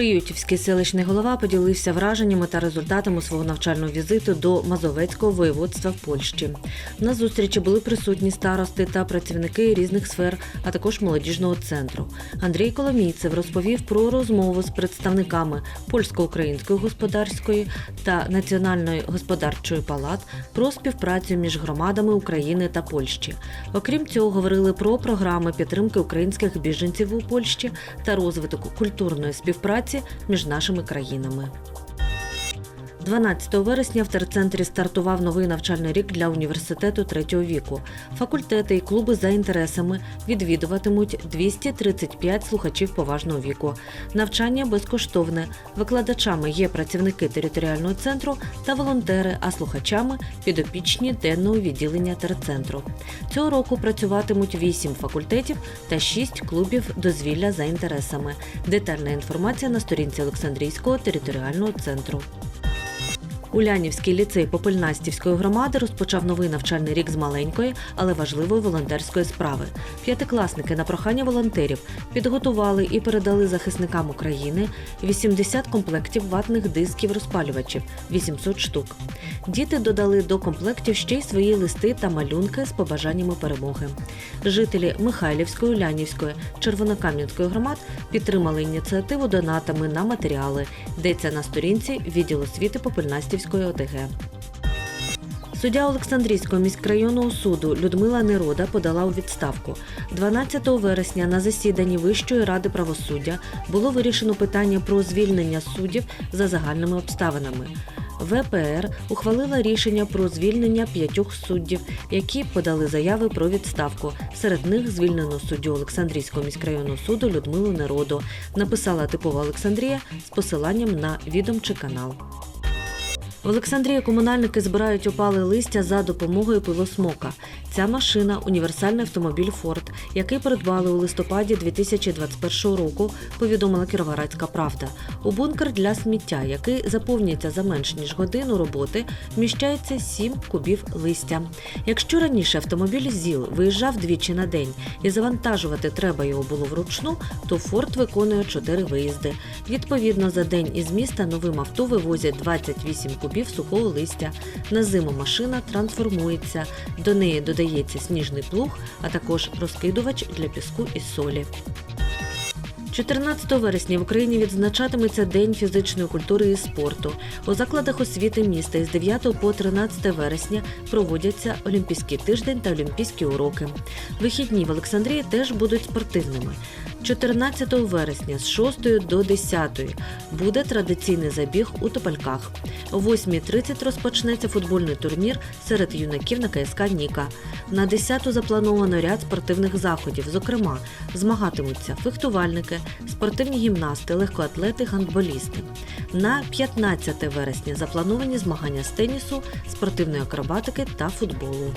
Приютівський селищний голова поділився враженнями та результатами свого навчального візиту до Мазовецького воєводства в Польщі. На зустрічі були присутні старости та працівники різних сфер, а також молодіжного центру. Андрій Коломійцев розповів про розмову з представниками польсько-української господарської та національної господарчої палат про співпрацю між громадами України та Польщі. Окрім цього, говорили про програми підтримки українських біженців у Польщі та розвиток культурної співпраці між нашими країнами. 12 вересня в терцентрі стартував новий навчальний рік для університету третього віку. Факультети і клуби за інтересами відвідуватимуть 235 слухачів поважного віку. Навчання безкоштовне. Викладачами є працівники територіального центру та волонтери, а слухачами підопічні денного відділення терцентру. Цього року працюватимуть 8 факультетів та 6 клубів дозвілля за інтересами. Детальна інформація на сторінці Олександрійського територіального центру. Улянівський ліцей Попельнастівської громади розпочав новий навчальний рік з маленької, але важливої волонтерської справи. П'ятикласники на прохання волонтерів підготували і передали захисникам України 80 комплектів ватних дисків розпалювачів 800 штук. Діти додали до комплектів ще й свої листи та малюнки з побажаннями перемоги. Жителі Михайлівської, Улянівської, Червонокам'янської громад підтримали ініціативу донатами на матеріали. Йдеться на сторінці відділу освіти Попельнастівської ОТГ. Суддя Олександрійського міськрайонного суду Людмила Нерода подала у відставку. 12 вересня на засіданні Вищої ради правосуддя було вирішено питання про звільнення суддів за загальними обставинами. ВПР ухвалила рішення про звільнення п'ятьох суддів, які подали заяви про відставку. Серед них звільнено суддю Олександрійського міськрайонного суду Людмилу Нероду. Написала типова Олександрія з посиланням на відомчий канал. В Олександрії комунальники збирають опали листя за допомогою пилосмока. Ця машина універсальний автомобіль Форд, який придбали у листопаді 2021 року, повідомила Кіровоградська Правда. У бункер для сміття, який заповнюється за менш ніж годину роботи, вміщається 7 кубів листя. Якщо раніше автомобіль ЗІЛ виїжджав двічі на день і завантажувати треба його було вручну, то Форд виконує 4 виїзди. Відповідно, за день із міста новим авто вивозять 28 кубів сухого листя. На зиму машина трансформується. До неї додається сніжний плуг, а також розкидувач для піску і солі. 14 вересня в Україні відзначатиметься День фізичної культури і спорту. У закладах освіти міста із 9 по 13 вересня проводяться Олімпійський тиждень та Олімпійські уроки. Вихідні в Олександрії теж будуть спортивними. 14 вересня з 6 до 10 буде традиційний забіг у Топальках. О 8.30 розпочнеться футбольний турнір серед юнаків на КСК Ніка. На 10 заплановано ряд спортивних заходів. Зокрема, змагатимуться фехтувальники, спортивні гімнасти, легкоатлети, гандболісти. На 15 вересня заплановані змагання з тенісу, спортивної акробатики та футболу.